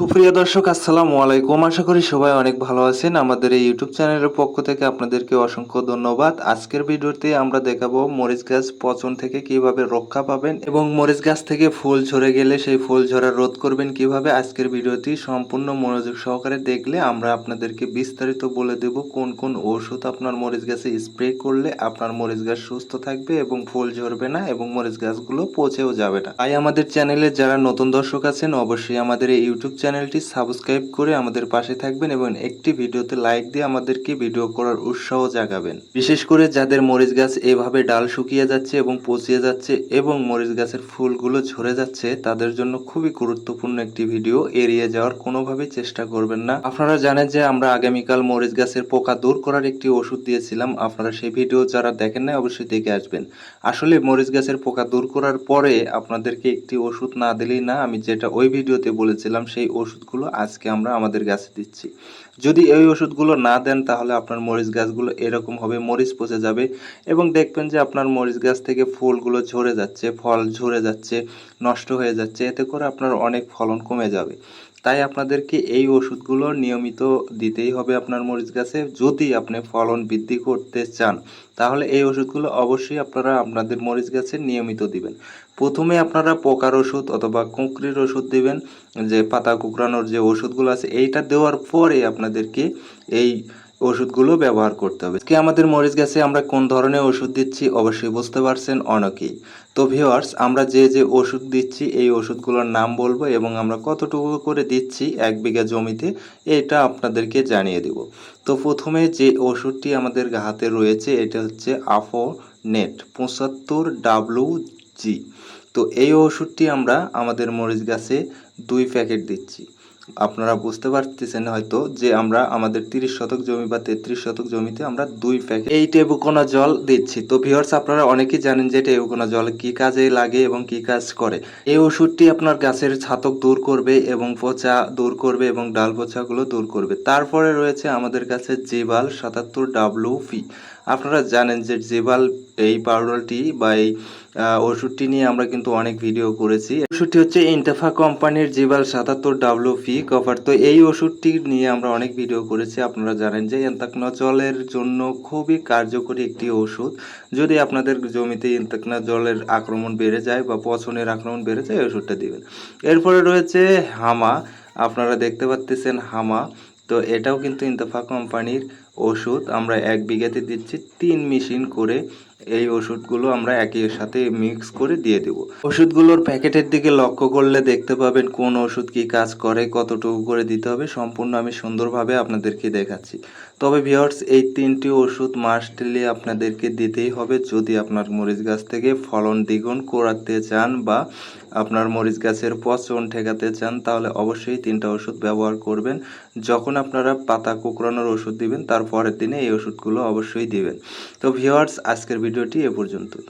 সুপ্রিয় দর্শক, আসসালামু আলাইকুম। আশা করি সবাই অনেক ভালো আছেন। আমাদের এই ইউটিউব চ্যানেলের পক্ষ থেকে আপনাদেরকে অসংখ্য ধন্যবাদ। আজকের ভিডিওতে আমরা দেখাবো মরিচ গাছ পচন থেকে কীভাবে রক্ষা পাবেন এবং মরিচ গাছ থেকে ফুল ঝরে গেলে সেই ফুল ঝরা রোধ করবেন কীভাবে। আজকের ভিডিওটি সম্পূর্ণ মনোযোগ সহকারে দেখলে আমরা আপনাদেরকে বিস্তারিত বলে দেব কোন কোন ওষুধ আপনার মরিচ গাছে স্প্রে করলে আপনার মরিচ গাছ সুস্থ থাকবে এবং ফুল ঝরবে না এবং মরিচ গাছগুলো পচেও যাবে না। তাই আমাদের চ্যানেলে যারা নতুন দর্শক আছেন, অবশ্যই আমাদের এই ইউটিউব চ্যানেলটি সাবস্ক্রাইব করে আমাদের পাশে থাকবেন এবং একটি ভিডিওতে লাইক দিয়ে আমাদেরকে ভিডিও করার উৎসাহ জাগাবেন। বিশেষ করে যাদের মরিচ গাছ এভাবে ডাল শুকিয়ে যাচ্ছে এবং পচিয়ে যাচ্ছে এবং মরিচ গাছের ফুলগুলো ঝরে যাচ্ছে, তাদের জন্য খুবই গুরুত্বপূর্ণ একটি ভিডিও। এড়িয়ে যাওয়ার কোনোভাবেই চেষ্টা করবেন না। আপনারা জানেন যে আমরা আগামীকাল মরিচ গাছের পোকা দূর করার একটি ওষুধ দিয়েছিলাম। আপনারা সেই ভিডিও যারা দেখেন না অবশ্যই দেখে আসবেন। আসলে মরিচ গাছের পোকা দূর করার পরে আপনাদেরকে একটি ওষুধ না দিলেই না, আমি যেটা ওই ভিডিওতে বলেছিলাম, সেই ওষুধগুলো আজকে আমরা আমাদের গাছে দিচ্ছি। যদি এই ওষুধগুলো না দেন তাহলে আপনার মরিচ গাছগুলো এরকম হবে, মরিচ পচে যাবে এবং দেখবেন যে আপনার মরিচ গাছ থেকে ফুলগুলো ঝরে যাচ্ছে, ফল ঝরে যাচ্ছে, নষ্ট হয়ে যাচ্ছে, এতে করে আপনার অনেক ফলন কমে যাবে। তাই আপনাদেরকে এই ওষুধগুলো নিয়মিত দিতেই হবে আপনার মরিচ গাছে যদি আপনি ফলন বৃদ্ধি করতে চান। তাহলে এই ওষুধগুলো অবশ্যই আপনারা আপনাদের মরিচ গাছে নিয়মিত দিবেন। প্রথমে আপনারা পোকার ওষুধ অথবা কুঁকড়ির ওষুধ দিবেন, যে পাতা কুকরানোর যে ওষুধগুলো আছে, এইটা দেওয়ার পরে আপনাদেরকে এই ওষুধগুলো ব্যবহার করতে হবে। কি আমাদের মরিচ গাছে আমরা কোন ধরনের ওষুধ দিচ্ছি অবশ্যই বুঝতে পারছেন অনেকেই। তো ভিওয়ার্স আমরা যে যে ওষুধ দিচ্ছি, এই ওষুধগুলোর নাম বলব এবং আমরা কতটুকু করে দিচ্ছি এক বিঘা জমিতে, এটা আপনাদেরকে জানিয়ে দেব। তো প্রথমে যে ওষুধটি আমাদের হাতে রয়েছে, এটা হচ্ছে আফো নেট পঁচাত্তর ডাব্লু জি। তো এই ওষুধটি আমরা আমাদের মরিচ গাছে দুই প্যাকেট দিচ্ছি। আপনারা বুঝতে পারতেছেন হয়তো যে আমরা আমাদের তিরিশ শতক জমি বা তেত্রিশ শতক জমিতে আমরা দুই প্যাকেট এই টেবুকোনা জল দিচ্ছি। তো ভিওর্স আপনারা অনেকেই জানেন যে টেবুকোনা জল কি কাজে লাগে এবং কি কাজ করে। এই ওষুধটি আপনার গাছের ছাতক দূর করবে এবং পচা দূর করবে এবং ডাল পচাগুলো দূর করবে। তারপরে রয়েছে আমাদের কাছে জেবাল সাতাত্তর ডাব্লু পি আপনারা জানেন যে জেবাল এই পাউডারটি বা এই ওষুধটি নিয়ে আমরা কিন্তু অনেক ভিডিও করেছি। ওষুধটি হচ্ছে ইন্টাফা কোম্পানির জিবাল সাতাত্তর ডাব্লু ফি কভার তো এই ওষুধটি নিয়ে আমরা অনেক ভিডিও করেছি। আপনারা জানেন যে এন্তাকনা জলের জন্য খুবই কার্যকরী একটি ওষুধ। যদি আপনাদের জমিতে ইন্তাকনা জলের আক্রমণ বেড়ে যায় বা পছনের আক্রমণ বেড়ে যায় ওষুধটা দিবেন। এরপরে রয়েছে হামা। আপনারা দেখতে পাচ্ছেন হামা। তো এটাও কিন্তু ইন্তফা কোম্পানির ওষুধ আমরা এক বিঘাতে দিচ্ছি, তিন মেশিন করে এই ওষুধগুলো আমরা একই সাথে মিক্স করে দিয়ে দেব। ওষুধগুলোর প্যাকেটের দিকে লক্ষ্য করলে দেখতে পাবেন কোন ওষুধ কি কাজ করে, কতটুকু করে দিতে হবে, সম্পূর্ণ আমি সুন্দরভাবে আপনাদেরকে দেখাচ্ছি। তবে ভিওর্স এই তিনটি ওষুধ মাস্টলি আপনাদেরকে দিতেই হবে। যদি আপনার মরিচ গাছ থেকে ফলন দ্বিগুণ করাতে চান বা আপনার মরিচ গাছের পচন ঠেকাতে চান, তাহলে অবশ্যই তিনটা ওষুধ ব্যবহার করবেন। যখন আপনারা পাতা কুকরানোর ওষুধ দিবেন তার পরের দিনে এই ওষুধগুলো অবশ্যই দিবেন। তো ভিওয়ার্স আজকের ভিডিওটি এ পর্যন্তই।